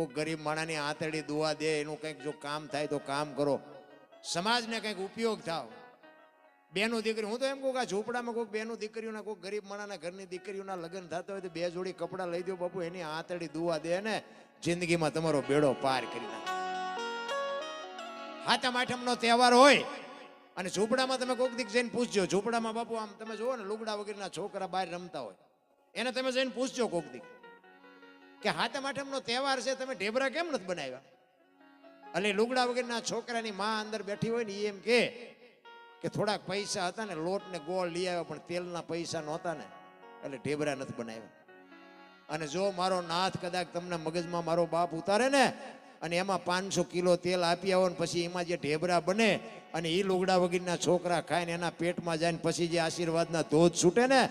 કોઈક ગરીબ માણાની આંતરડી દુવા દે, એનું કંઈક જો કામ થાય તો કામ કરો. સમાજને કંઈક ઉપયોગ થાવ. બેનું દીકરી, હું તો એમ કહું કે આ ઝૂંપડામાં કોઈક બેનું દીકરીઓના, કોઈક ગરીબ માણાના ઘરની દીકરીઓના લગ્ન થતા હોય તો બે જોડી કપડાં લઈ દો બાપુ, એની આંતરડી દુવા દે ને જિંદગીમાં તમારો બેડો પાર કરી નાખે. હાથમ આઠમનો તહેવાર હોય અને ઝૂંપડામાં તમે કોઈક દીક જઈને પૂછજો, ઝૂંપડામાં બાપુ આમ તમે જુઓ ને, લુગડા વગેરેના છોકરા બહાર રમતા હોય. એને તમે જઈને પૂછજો કોઈક દીક. કે હાથમ આઠમનો તહેવાર છે, તમે ઢેબરા કેમ નથી બનાવ્યા? એટલે લુગડા વગેરેના છોકરાની માં અંદર બેઠી હોય ને એમ કે થોડાક પૈસા હતા ને લોટ ને ગોળ લઈ આવ્યા, પણ તેલના પૈસા નહોતા ને, એટલે ઢેબરા નથી બનાવ્યા. અને જો મારો નાથ કદાચ તમને મગજમાં મારો બાપ ઉતારે ને, અને એમાં પાંચસો કિલો તેલ આપી આવો ને, પછી એમાં જે ઢેબરા બને, અને એ લુગડા વગેરેના છોકરા ખાય ને એના પેટમાં જાય ને, પછી જે આશીર્વાદના ધોધ છૂટે ને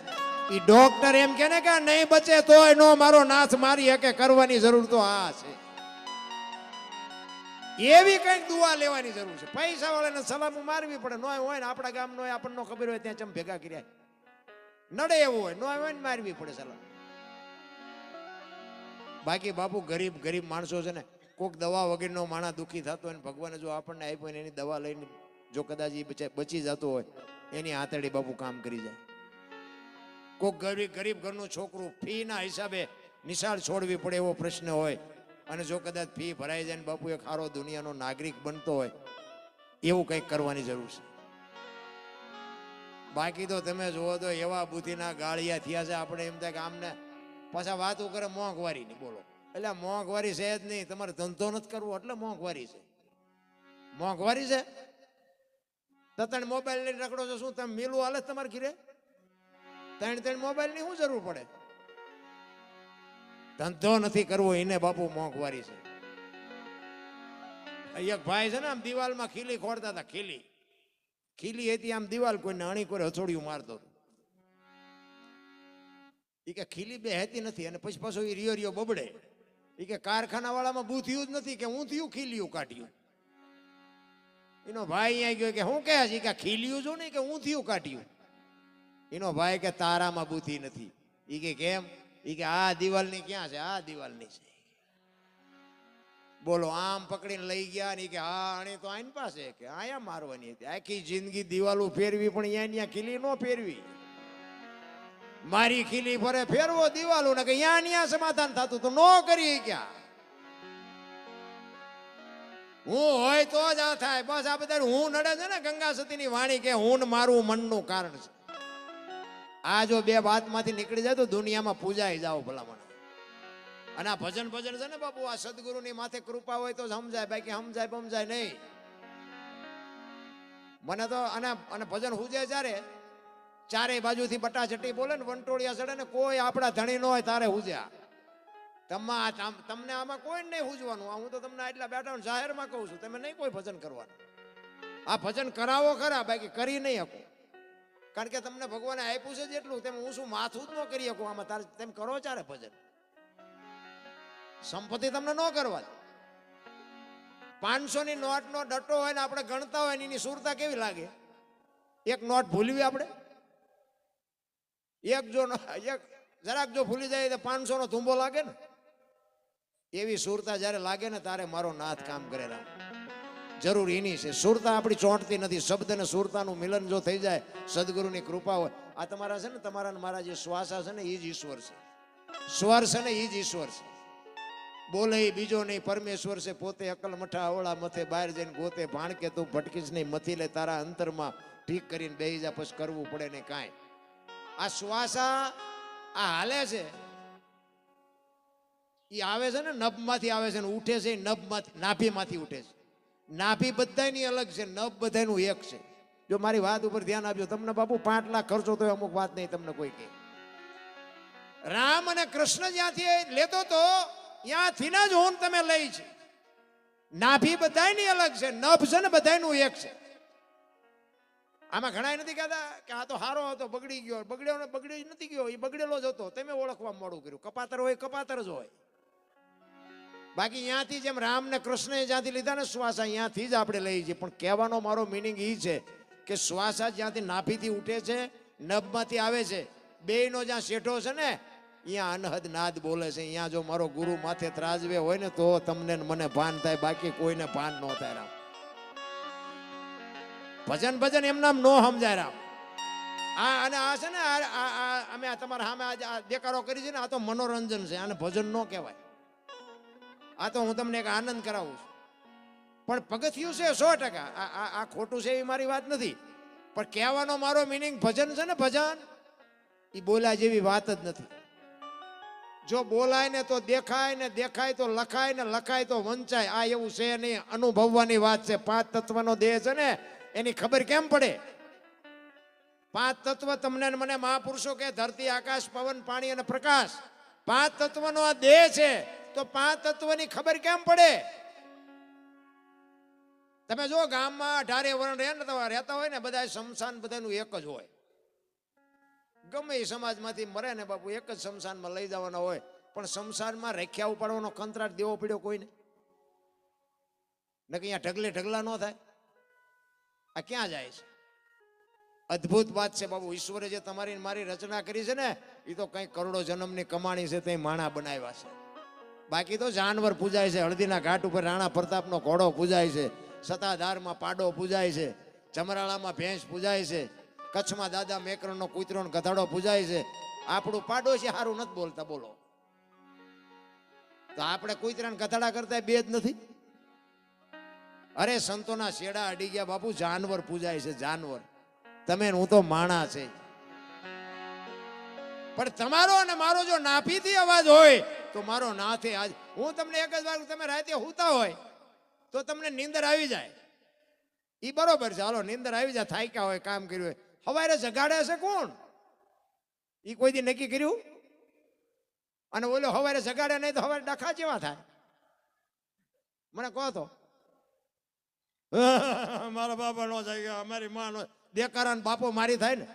એ ડોક્ટર એમ કે ને કે નહીં બચે તોય નો મારો નાથ મારી હકે કરવાની જરૂર તો આ છે. એવી કંઈક દુઆ લેવાની જરૂર છે. પૈસા વાળાને સલામું મારવી પડે, નોય હોય ને આપણા ગામ નો આપણને ખબર હોય ત્યાં ચમ ભેગા કર્યા. નડે એવું હોય, નોય હોય ને મારવી પડે સલામ. બાકી બાપુ ગરીબ ગરીબ માણસો છે ને, કોક દવા વગેરેનો માણા દુખી થતો હોય ને, ભગવાને જો આપણને આપ્યો હોય એની દવા લઈને જો કદાચ એ બચે- બચી જતો હોય, એની આંતરડી બાપુ કામ કરી જાય. કોક ગરીબ ગરીબ ઘરનું છોકરું ફીના હિસાબે નિશાળ છોડવી પડે એવો પ્રશ્ન હોય. અને જો કદાચ ફી ભરાઈ જાય ને બાપુ એક સારો દુનિયાનો નાગરિક બનતો હોય, એવું કંઈક કરવાની જરૂર છે. બાકી તો તમે જુઓ તો એવા બુદ્ધિના ગાળિયા થયા છે, આપણે એમ થાય કે આમને પાછા વાતો કરે, મોંઘવારીની બોલો. એટલે મોંઘવારી છે જ નહીં, તમારે ધંધો નથી કરવો, એટલે મોંઘવારી છે. મોંઘવારી છે? તો તમે મોબાઈલ લઈને રખડો છો, શું તમે મિલું હાલે તમારે ઘીરે? ત્રણ ત્રણ મોબાઈલની શું જરૂર પડે? ધંધો નથી કરવો, એને બાપુ મોંઘવારી છે. એક ભાઈ છે ને, આમ દિવાલમાં ખીલી ખોડતા હતા, ખીલી. ખીલી હતી, આમ દિવાલ કોઈને અણી કોઈ હથોડિયું મારતો હતો. ઈ કે ખીલી બે હેતી નથી, અને પછી પાછો એ રિયો રિયો બબડે. ઈ કે કારખાના વાળામાં થયું જ નથી, કે હું થયું ખીલિયું કાઢ્યું. એનો ભાઈ અહીંયા ગયો કે, હું કહે છે? કે, ખીલિયું છું ને કે હું થયું કાઢ્યું. એનો ભાઈ કે તારામાં બુદ્ધિ નથી. એ કે કેમ? એ કે આ દિવાલની ક્યાં છે? આ દિવાલની છે. બોલો, આમ પકડીને લઈ ગયા ને કે, હા અણી તો આઈન પાસે. કે, આયા મારવાની હતી. આખી જિંદગી દિવાલો ફેરવી, પણ અહીંયા ત્યાં ખીલી નો ફેરવી. મારી ખીલી ફરે ફેરવો દિવાલો, ને કે અહીંયા ત્યાં સમાધાન થતું તો નો કરી ક્યાં હું હોય તો જ આ થાય. બસ આ બધા હું નડે છે ને ગંગા સતીની વાણી કે, હું મારું મનનું કારણ છે. આ જો બે વાતમાંથી નીકળી જાય તો દુનિયામાં પૂજાઈ જાઓ ભલામણ. અને આ ભજન ભજન છે ને બાપુ, આ સદગુરુની માથે કૃપા હોય તો સમજાય, બાકી સમજાય સમજાય નહીં. મને તો અને અને ભજન હુજે જ્યારે, ચારેય બાજુથી બટાચટી બોલે ને, વંટોળિયા ચડે ને, કોઈ આપણા ધણી ન હોય તારે હુજ્યા. તમા તમ- તમને આમાં કોઈ નહીં હુજવાનું. હું તો તમને એટલા બેઠા જાહેરમાં કહું છું, તમે નહીં કોઈ ભજન કરવાનું. આ ભજન કરાવો ખરા, બાકી કરી નહીં શકો. કારણ કે તમને ભગવાને આપ્યું છે જેટલું, તેમ હું શું માથું જ ન કરી શકું. આમાં તારે તેમ કરો ચારે ભજન. સંપત્તિ તમને ન કરવા દે. પાંચસો ની નોટ નો ડટ્ટો હોય ને આપણે ગણતા હોય ને એની સુરતા કેવી લાગે? એક નોટ ભૂલવી આપણે? એક જો એક જરાક જો ભૂલી જાય તો પાંચસો નો ધુંબો લાગે ને? એવી સુરતા જ્યારે લાગે ને, તારે મારો નાથ કામ કરેલા જરૂર એની છે. સુરતા આપણી ચોંટતી નથી. શબ્દ અને સુરતાનું મિલન જો થઈ જાય, સદગુરુની કૃપા હોય. આ તમારા છે ને, તમારા મારા જે શ્વાસા છે ને, એ જ ઈશ્વર છે. સ્વર છે ને, એ જ ઈશ્વર છે. બોલે બીજો નહીં, પરમેશ્વર છે, પોતે અકલ મઠા અવળા મથે બહાર જઈને ગોતે ભાણકે તું ભટકીશ નહીં, મથી લે, તારા અંતરમાં ઠીક કરીને બેહી જા, પછી કરવું પડે ને કાંઈ. આ શ્વાસા આ હાલે છે. એ આવે છે ને, નભમાંથી આવે છે ને, ઉઠે છે નભમાંથી, નાભીમાંથી ઉઠે છે. નાભી બધાયની અલગ છે, નભ બધાયનું એક છે. જો મારી વાત ઉપર ધ્યાન આપજો, તમને બાપુ પાંચ લાખ ખર્ચો તો અમુક વાત નહીં, તમને કોઈ કહે. રામ અને કૃષ્ણ જ્યાંથી લેતો તો, ત્યાંથી જ હોન તમે લઈ છે. નાભી બધાયની અલગ છે, નભ છે ને બધાયનું એક છે. આમાં ઘણા નથી કહેતા કે આ તો હારો હતો, બગડી ગયો, બગડ્યો ને બગડી નથી ગયો, એ બગડેલો જ હતો, તમે ઓળખવા મોડું કર્યું. કપાતર હોય, કપાતર જ હોય. બાકી ત્યાંથી જેમ રામ ને કૃષ્ણએ જ્યાંથી લીધા ને શ્વાસા ત્યાંથી જ આપણે લઈએ છીએ. પણ કહેવાનો મારો મિનિંગ એ છે કે શ્વાસા જ્યાંથી નાભીથી ઉઠે છે, નભમાંથી આવે છે, બેયનો જ્યાં શેઠો છે ને અહીંયા અનહદ નાદ બોલે છે. અહીંયા જો મારો ગુરુ માથે ત્રાજવે હોય ને તો તમને મને ભાન થાય, બાકી કોઈને ભાન ન થાય રામ. ભજન ભજન એમના ન સમજાય રામ. આ અને આ છે ને અમે તમારા સામે આ દેકારો કરી છે ને, આ તો મનોરંજન છે, આને ભજન ન કહેવાય. આ તો હું તમને એક આનંદ કરાવું છું. પણ પગથિયું છે સો ટકા. આ, આ- ખોટું છે એવી મારી વાત નથી. પણ કહેવાનો મારો મિનિંગ ભજન છે ને ભજન એ બોલા જેવી વાત જ નથી. જો બોલાય ને તો દેખાય ને દેખાય તો લખાય ને લખાય તો વંચાય. આ એવું છે નહીં, અનુભવવાની વાત છે. પાંચ તત્વનો દેહ છે ને, એની ખબર કેમ પડે? પાંચ તત્વ તમને મને મહાપુરુષો કે ધરતી, આકાશ, પવન, પાણી અને પ્રકાશ. પાંચ તત્વનો આ દેહ છે. તો પાંચ તત્વની ખબર કેમ પડે? તમે જો ગામમાં અઢારે વર્ણ રહે ને તમારે રહેતા હોય ને બધા શમશાન બધાનું એક જ હોય. ગમે એ સમાજમાંથી મરે ને બાપુ, એક જ શમશાનમાં લઈ જવાના હોય. પણ શમશાનમાં રેખ્યા ઉપાડવાનો કંત્રાટ દેવો પડ્યો કોઈને? ને અહીંયા ઢગલે ઢગલા ન થાય? આ ક્યાં જાય છે? અદ્ભુત વાત છે બાબુ ઈશ્વરે જે તમારી મારી રચના કરી છે ને એ તો કઈ કરોડો જન્મની કમાણી છે, તે માણા બનાવ્યા છે. બાકી તો જાનવર પૂજાય છે હળદીના ઘાટ ઉપર રાણા પ્રતાપનો ઘોડો પૂજાય છે સતાધારમાં પાડો પૂજાય છે ચમરાળામાં ભેંસ પૂજાય છે, કચ્છમાં દાદા મેકરણનો કૂતરોનો ગધાડો પૂજાય છે. આપણું પાડોશી સારું નથી બોલતા, બોલો. તો આપણે કૂતરા ને ગધાડા કરતા બે જ નથી? અરે સંતોના શેડા અડી ગયા બાપુ, જાનવર પૂજાય છે, જાનવર. તમે હું તો માણા છે. પણ તમારો અને મારો જો નાભીથી અવાજ હોય તો મારો નાથે આજ હું તમને એક જ વાર તમે રાતે હુતા હોય, તો તમને નીંદર આવી જાય. એ બરોબર છે. હાલો, નીંદર આવી જાય, થાક્યા હોય, કામ કર્યું હોય. હવારે જગાડે છે કોણ? એ કોઈ દી નક્કી કર્યું? અને ઓલો હવારે જગાડે નહીં તો હવારે ડખા જેવા થાય? મને કહો તો. મારા બાપા નો જાય ગયા અમારી માં નો દેકારા બાપો મારી થાય ને.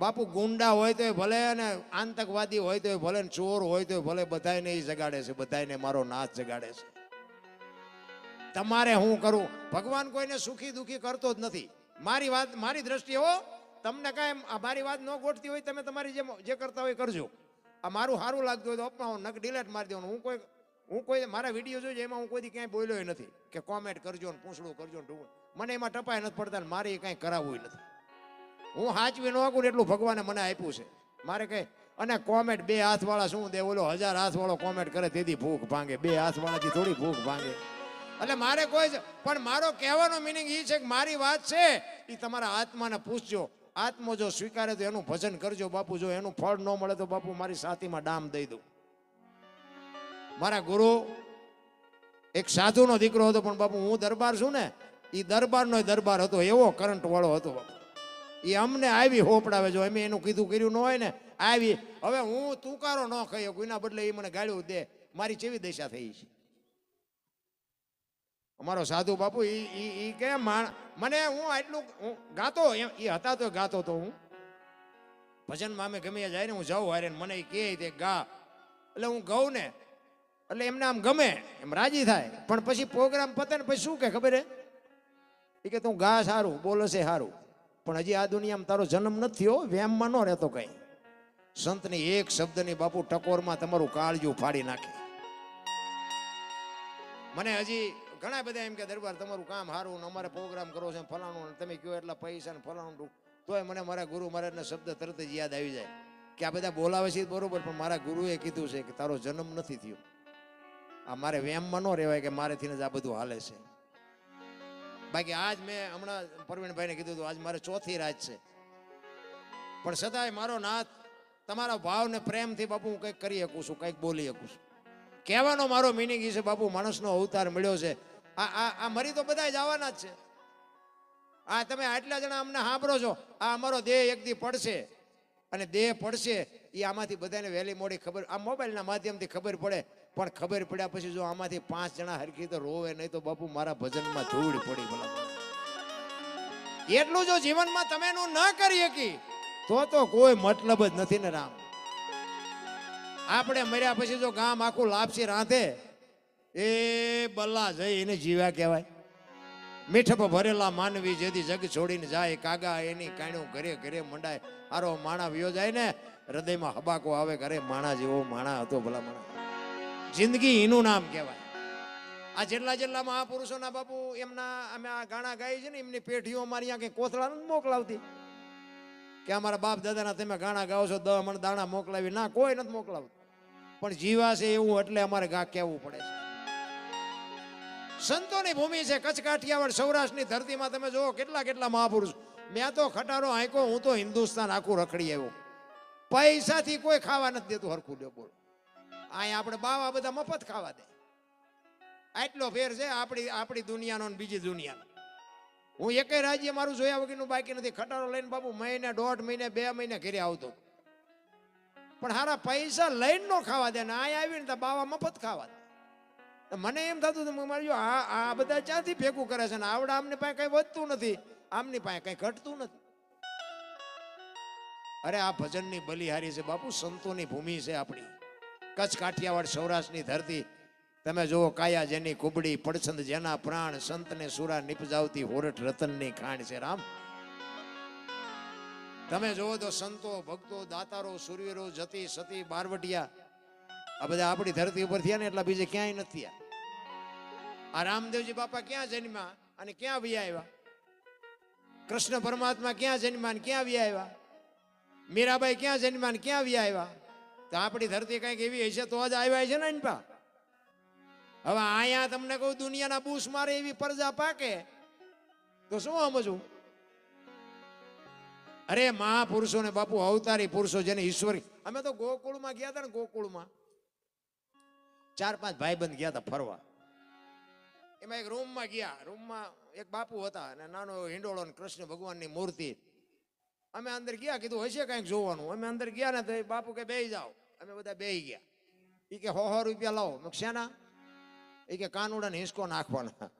બાપુ ગુંડા હોય તો ભલે અને આતંકવાદી હોય તો ભલે ને ચોર હોય તો ભલે બધાને એ જગાડે છે બધાને મારો નાથ જગાડે છે. તમારે હું કરું? ભગવાન કોઈને સુખી દુખી કરતો જ નથી. મારી વાત, મારી દ્રષ્ટિએ હો, તમને કાંઈ મારી વાત ન ગોઠતી હોય તમે તમારી જે જે કરતા હોય કરજો. આ મારું સારું લાગતું હોય તો અપનાવો નક ડિલેટ મારી દેવાનું. હું કોઈ હું કોઈ, મારા વીડિયો જોઈએ એમાં હું કોઈ ક્યાંય બોલ્યો નથી. કે કોમેન્ટ કરજો ને પૂછડું કરજો ને મને એમાં ટપાય નથી પડતા ને મારે એ કાંઈ કરાવવું નથી. હું હાચવી ન શકું એટલું ભગવાને મને આપ્યું છે. મારે કઈ, અને કોમેન્ટ બે હાથવાળા શું દે? ઓલો હજાર હાથવાળો કોમેન્ટ કરે, તેથી ભૂખ ભાંગે. બે હાથવાળાથી થોડી ભૂખ ભાંગે. એટલે મારે કોઈ પણ મારો કહેવાનો મિનિંગ એ છે કે મારી વાત છે એ તમારા આત્માને પૂછજો. આત્મો જો સ્વીકારે તો એનું ભજન કરજો બાપુ, જો એનું ફળ ન મળે તો બાપુ મારી સાથીમાં ડામ દઈ દઉં. મારા ગુરુ એક સાધુનો દીકરો હતો, પણ બાપુ હું દરબાર છું ને એ દરબારનો દરબાર હતો, એવો કરંટ વાળો હતો બાપુ. એ અમને આવી હોપડાવે જો અમે એનું કીધું કર્યું ન હોય ને, આવી. હવે હું તુકારો ન ખાઈ કોઈના બદલે એ મને ગાળ્યું દે. મારી ચેવી દશા થઈ છે. અમારો સાધુ બાપુ એ એ કે મને હું આટલું હું ગાતો એ હતા તો ગાતો તો હું. ભજનમાં અમે ગમે જાય ને હું જાઉં હારે મને એ કહે તે ગા. એટલે હું ગઉં ને, એટલે એમને આમ ગમે, એમ રાજી થાય. પણ પછી પ્રોગ્રામ પતે ને પછી શું કે ખબર હે? એ કે તું ગા સારું, બોલે છે સારું. પણ હજી આ દુનિયામાં તારો જન્મ નથી થયો વ્યામમાં ન રહેતો કઈ. સંતની એક શબ્દની બાપુ ટકોરમાં તમારું કાળજું ફાડી નાખે. મને હજી ઘણા બધા એમ કે, દરબાર, તમારું કામ સારું ને અમારે પ્રોગ્રામ કરવો છે ફલાણું તમે કહો એટલા પૈસા ને ફલાણું તોય મને મારા ગુરુ મહારાજના શબ્દ તરત જ યાદ આવી જાય કે આ બધા બોલાવે છે બરોબર, પણ મારા ગુરુએ કીધું છે કે તારો જન્મ નથી થયો. આ મારે વેમમાં ન રહેવાય કે મારેથી જ આ બધું હાલે છે. બાકી આજ મેં હમણાં પરવીણભાઈને કીધું હતું, આજ મારે ચોથી રાત છે. પણ છતાંય મારો નાથ તમારા ભાવને પ્રેમથી બાપુ હું કંઈક કરી શકું છું, કંઈક બોલી શકું છું. કહેવાનો મારો મિનિંગ છે, બાપુ, માણસનો અવતાર મળ્યો છે. આ આ આ મરી તો બધા જ આવવાના જ છે. આ તમે આટલા જણા અમને સાંભળો છો, આ અમારો દેહ એક દી પડશે. અને દેહ પડશે, એ આમાંથી બધાને વહેલી મોડી ખબર, આ મોબાઈલના માધ્યમથી ખબર પડે પણ ખબર પડ્યા પછી જો આમાંથી પાંચ જણા હરખી તો રોવે, નહીં તો બાપુ મારા ભજનમાં ધૂળ પડી ભલા. એટલું જો જીવનમાં તમે એનું ન કરી શકી તો તો કોઈ મતલબ જ નથી ને રામ. આપણે મર્યા પછી જો ગામ આખું લાપસી રાંધે, એ બલ્લા જઈ એને જીવ્યા કહેવાય. મીઠપ ભરેલા માનવી જેથી જગ છોડીને જાય, કાગા એની કાણ્યું ઘરે ઘરે મંડાય. આરો માણા વિયો જાય ને, હૃદયમાં હબાકો આવે, ઘરે માણા જેવો માણા હતો ભલા માણા. જિંદગી એનું નામ કહેવાય. આ જેટલા જેટલા મહાપુરુષોના બાપુ એમના અમે આ ગાણા ગાઈ છે ને, એમની પેઢીઓ અમારી અહીંયા કંઈ કોથળા મોકલાવતી. કે અમારા બાપ દાદાના તમે ગાણા ગાઓ છો, દહ મણ દાણા મોકલાવી. ના, કોઈ નથી મોકલાવતું. પણ જીવા છે એવું એટલે અમારે ગા કહેવું પડે છે. સંતોની ભૂમિ છે કચ્છ કાઠિયાવાડ સૌરાષ્ટ્રની ધરતીમાં તમે જુઓ કેટલા કેટલા મહાપુરુષ. મેં તો ખટારો આંકો હું તો હિન્દુસ્તાન આખું રખડી આવ્યો. પૈસાથી કોઈ ખાવા નથી દેતું, હરખું લ્યો બોલો. અહીંયા આપણે બાવા બધા મફત ખાવા દે. આટલો ફેર છે આપણી આપણી દુનિયાનો બીજી દુનિયાનો. હું એકેય રાજ્ય મારું જોયા વગરનું બાકી નથી. ખટારો લઈને બાપુ મહિને, દોઢ મહિને, બે મહિને ઘરે આવતો પણ હારા પૈસા લઈને નો ખાવા દે ને અહીંયા આવીને તો બાવા મફત ખાવા દે. મને એમ થતું હતું મારે જો આ આ બધા ક્યાંથી ભેગું કરે છે ને આવડા આમની પાસે કઈ વધતું નથી. આમની પાસે કઈ ઘટતું નથી. અરે આ ભજનની બલિહારી છે બાપુ, સંતોની ભૂમિ છે આપણી. કચ્છ કાઠિયાવાડ સૌરાષ્ટ્રની ધરતી. તમે જુઓ કાયા જેની કુબડી, પડછંદ જેના પ્રાણ, સંતને સુરા નિપજાવતી હોરઠ રતનની ખાણ છે રામ. તમે જુઓ તો સંતો, ભક્તો, દાતારો, સુરવીરો, જતી, સતી, બારવટિયા, આ બધા આપણી ધરતી ઉપર થયા ને એટલા બીજે ક્યાંય નથી આ રામદેવજી બાપા ક્યાં જન્મ્યા અને ક્યાં વ્યા આવ્યા? કૃષ્ણ પરમાત્મા ક્યાં જન્મ્યા ક્યાં વ્યા આવ્યા? મીરાબાઈ ક્યાં જન્મ્યા ક્યાં વ્યા આવ્યા? તો આપણી ધરતી કંઈક એવી હશે તો જ આવ્યા છે ને પા. હવે અહીંયા તમને કહું, દુનિયાના બૂસ મારે એવી પરજા પાકે. તો શું સમજવું? અરે મહાપુરુષો ને બાપુ અવતારી પુરુષો જેને ઈશ્વરી. અમે તો ગોકુળમાં ગયા હતા ને ગોકુળમાં. ચાર પાંચ ભાઈબંધ ગયા હતા ફરવા. એમાં એક રૂમમાં ગયા. રૂમમાં એક બાપુ હતા અને નાનો હિંડોળો ને કૃષ્ણ ભગવાનની મૂર્તિ. અમે અંદર ગયા, કીધું, હશે કાંઈક જોવાનું. અમે અંદર ગયા ને તો બાપુ કે બે જાઓ. અમે બધા બેહી ગયા. એ કે, હો હો, રૂપિયા લાવો. મેં શેના? એ કે, કાનુડાને હિંસકો નાખવાના.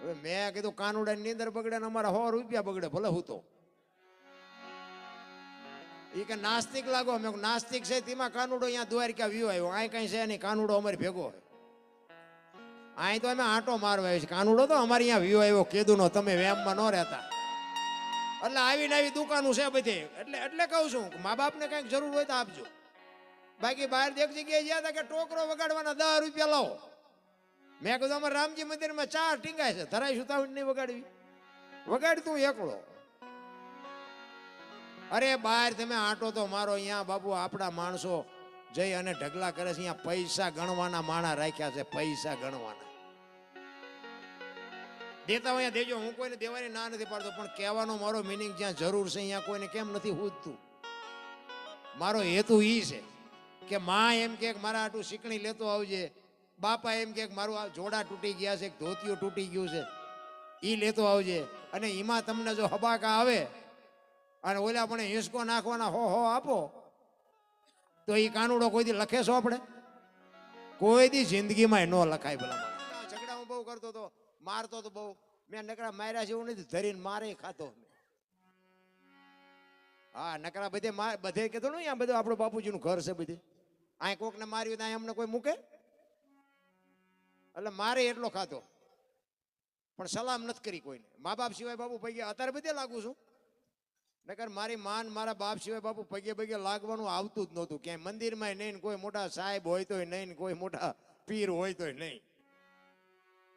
હવે મેં કીધું કાનુડા ની અંદર બગડે ને અમારા હો રૂપિયા બગડે, ભલે હું તો. એ કે, નાસ્તિક લાગો. મેં નાસ્તિક છે, તેમાં કાનુડો અહીંયા દ્વારકા વ્યૂ આવ્યો. અહીં કઈ છે નહીં, કાનુડો અમારી ભેગો હોય. અહીં તો અમે આંટો મારવા આવ્યો છે કાનુડો તો અમારે અહીંયા વ્યૂ આવ્યો કીધું તમે વેમમાં ન રહેતા. એટલે આવીને આવી દુકાનો છે બધી. એટલે એટલે કહું છું, મા બાપને કંઈક જરૂર હોય તો આપજો. બાકી બહાર એક જગ્યાએ ગયા હતા કે ટોકરો વગાડવાના દસ રૂપિયા લાવો. મેં કીધું, અમારે રામજી મંદિરમાં ચાર ટીંગાય છે ધરાઈ સુતાવટ નહીં વગાડવી? વગાડ તું એકલો. અરે બહાર તમે આંટો તો મારો, અહીંયા બાબુ આપણા માણસો જઈ અને ઢગલા કરે છે, અહીંયા પૈસા ગણવાના માણા રાખ્યા છે, પૈસા ગણવાના. દેતા હોય અહીંયા દેજો, હું કોઈને દેવાની ના નથી પાડતો, પણ કહેવાનો મારો મિનિંગ જ્યાં જરૂર છે, અહીંયા કોઈને કેમ નથી હૂજતું મારો હેતુ ઈ છે કે માં એમ કે મારા આટલું શીકણી લેતો આવજે. બાપા એમ કે મારું આ જોડા તૂટી ગયા છે ધોતિયું તૂટી ગયું છે. એ લેતો આવજે. અને એમાં તમને જો હબાકા આવે, અને ઓલા પણ હિંસકો નાખવાના, હો હો, આપો. તો એ કાનુડો કોઈ દી લખે છો આપણે? કોઈ દી જિંદગીમાં ન લખાય ભલા. ઝઘડા હું બહુ કરતો તો, મારતો તો બહુ. મેં નકરા માર્યા છે એવું નથી, ધરીને મારે ખાતો હા, નકરા બધે બધે કીધું ને, અહીંયા બધું આપણું બાપુજીનું ઘર છે બધે. અહીં કોકને માર્યું તો અહીં અમને કોઈ મૂકે? એટલે મારે એટલો ખાધો. પણ સલામ નથી કરી કોઈને. મા બાપ સિવાય બાપુ પૈકી અત્યારે બધે લાગુ છું. નકર મારી માન મારા બાપ સિવાય બાપુ પગે પગે લાગવાનું આવતું જ નહોતું. ક્યાંય મંદિરમાં નહીં કોઈ મોટા સાહેબ હોય તોય નહીં કોઈ મોટા પીર હોય તોય નહીં.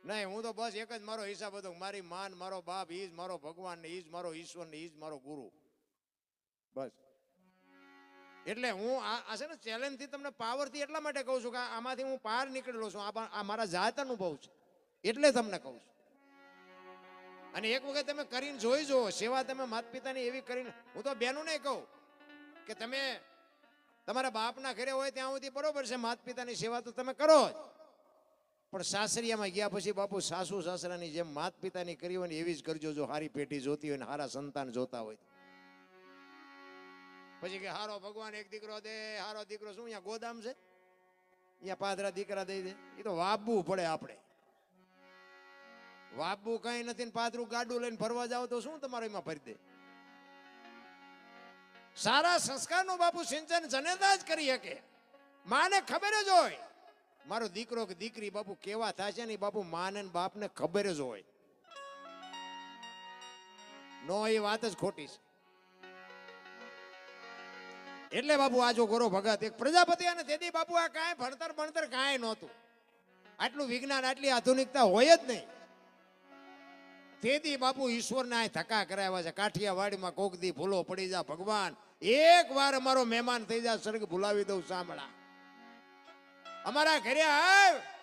નહીં, હું તો બસ એક જ મારો હિસાબ હતો મારી માન, મારો બાપ ઈ જ મારો ભગવાન ને ઈ જ મારો ઈશ્વર ને ઈ જ મારો ગુરુ. બસ. એટલે હું આ આ છે ને ચેલેન્જ તમને પાવરથી એટલા માટે કહું છું કે આમાંથી હું પાર નીકળેલો છું. આ મારા જાત અનુભવ છે. એટલે તમને કહું છું. અને એક વખત તમે કરીને જોઈ જુઓ, સેવા તમે માતા પિતાની એવી કરીને હું તો બેનું કહું કે તમે તમારા બાપના ઘરે હોય ત્યાં સુધી બરોબર છે માતા પિતાની સેવા તો તમે કરો જ. પણ સાસરિયામાં ગયા પછી બાપુ સાસુ સાસરાની જેમ માત પિતાની કરી હોય ને એવી જ કરજો જો હારી પેટી જોતી હોય ને હારા સંતાન જોતા હોય પછી કે, હારો ભગવાન, એક દીકરો દે, હારો દીકરો. શું અહીંયા ગોદામ છે? અહીંયા પાદરા દીકરા દઈ દે. એ તો વાબવું પડે આપણે. વાબવું કઈ નથી ને પાદરું ગાડું લઈને ફરવા જાવ તો શું તમારે એમાં ફરી દે? સારા સંસ્કારનું બાપુ સિંચન જનેતા જ કરી શકે. માને ખબર જ હોય. મારો દીકરો કે દીકરી બાપુ કેવા થાય છે ને બાપુ માને ને બાપને ખબર જ હોય. નો એ વાત જ ખોટી છે. એટલે બાપુ આ જો ગોરો ભગત. એક પ્રજાપતિ અને તેથી બાપુ આ કાંઈ ભણતર ભણતર કાંઈ નહોતું. આટલું વિજ્ઞાન, આટલી આધુનિકતા હોય જ નહીં. તેથી બાપુ ઈશ્વરને આ ધક્કા કરાવ્યા છે. કાઠિયાવાડીમાં કોક દી ભૂલો પડી જા ભગવાન. એક વાર અમારો મહેમાન થઈ જા, સ્વર્ગ ભૂલાવી દઉં, સાંભળા. અમારા ઘરે આવ.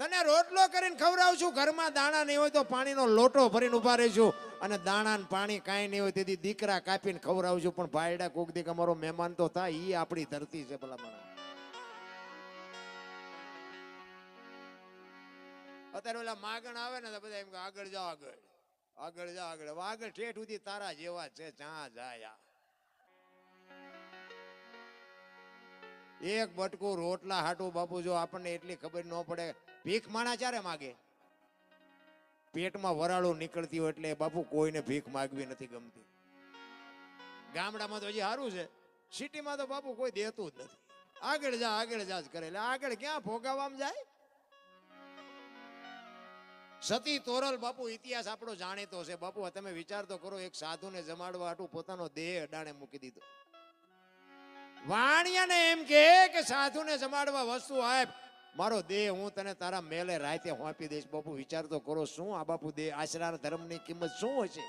તને રોટલો કરીને ખવડાવું છું. ઘરમાં દાણા નહીં હોય તો પાણીનો લોટો ભરીને ઊભા રહીશું અને દાણા ને પાણી કાંઈ નહીં હોય તેથી દીકરા કાપીને ખવડાવું છું. પણ ભાઈડા કોક દીક અમારો મહેમાન તો થાય. એ આપણી ધરતી છે ભલા માણસ અત્યારે ઓલા માગણ આવે ને તો બધા એમ કે આગળ જાઓ આગળ. આગળ જાઓ આગળ. આગળ ઠેઠ સુધી તારા જેવા છે. જ્યાં જાય એક બટકું રોટલા હાટું બાપુ, જો આપણને એટલી ખબર ન પડે, ભીખ માણા ચારે માગે? પેટમાં વરાળું નીકળતી હોય એટલે બાપુ કોઈને ભીખ માગવી નથી ગમતી. ગામડામાં તો હજી સારું છે. સિટીમાં તો બાપુ કોઈ દેતું જ નથી. આગળ જા આગળ જા જ કરે. એટલે આગળ ક્યાં ભોગાવામાં જાય? સતી તોરલ બાપુ ઇતિહાસ આપણો જાણીતો છે. બાપુ, તમે વિચાર તો કરો, એક સાધુને જમાડવા હાટુ પોતાનો દેહ અડાણે મૂકી દીધો. વાણિયાને એમ કે સાધુને જમાડવા વસ્તુ આપ. મારો દેહ, હું તને તારા મેલે રાતે હોંપી દઈશ. બાપુ, વિચાર તો કરો, શું આ બાપુ દેહ આશરા ધર્મની કિંમત શું હશે?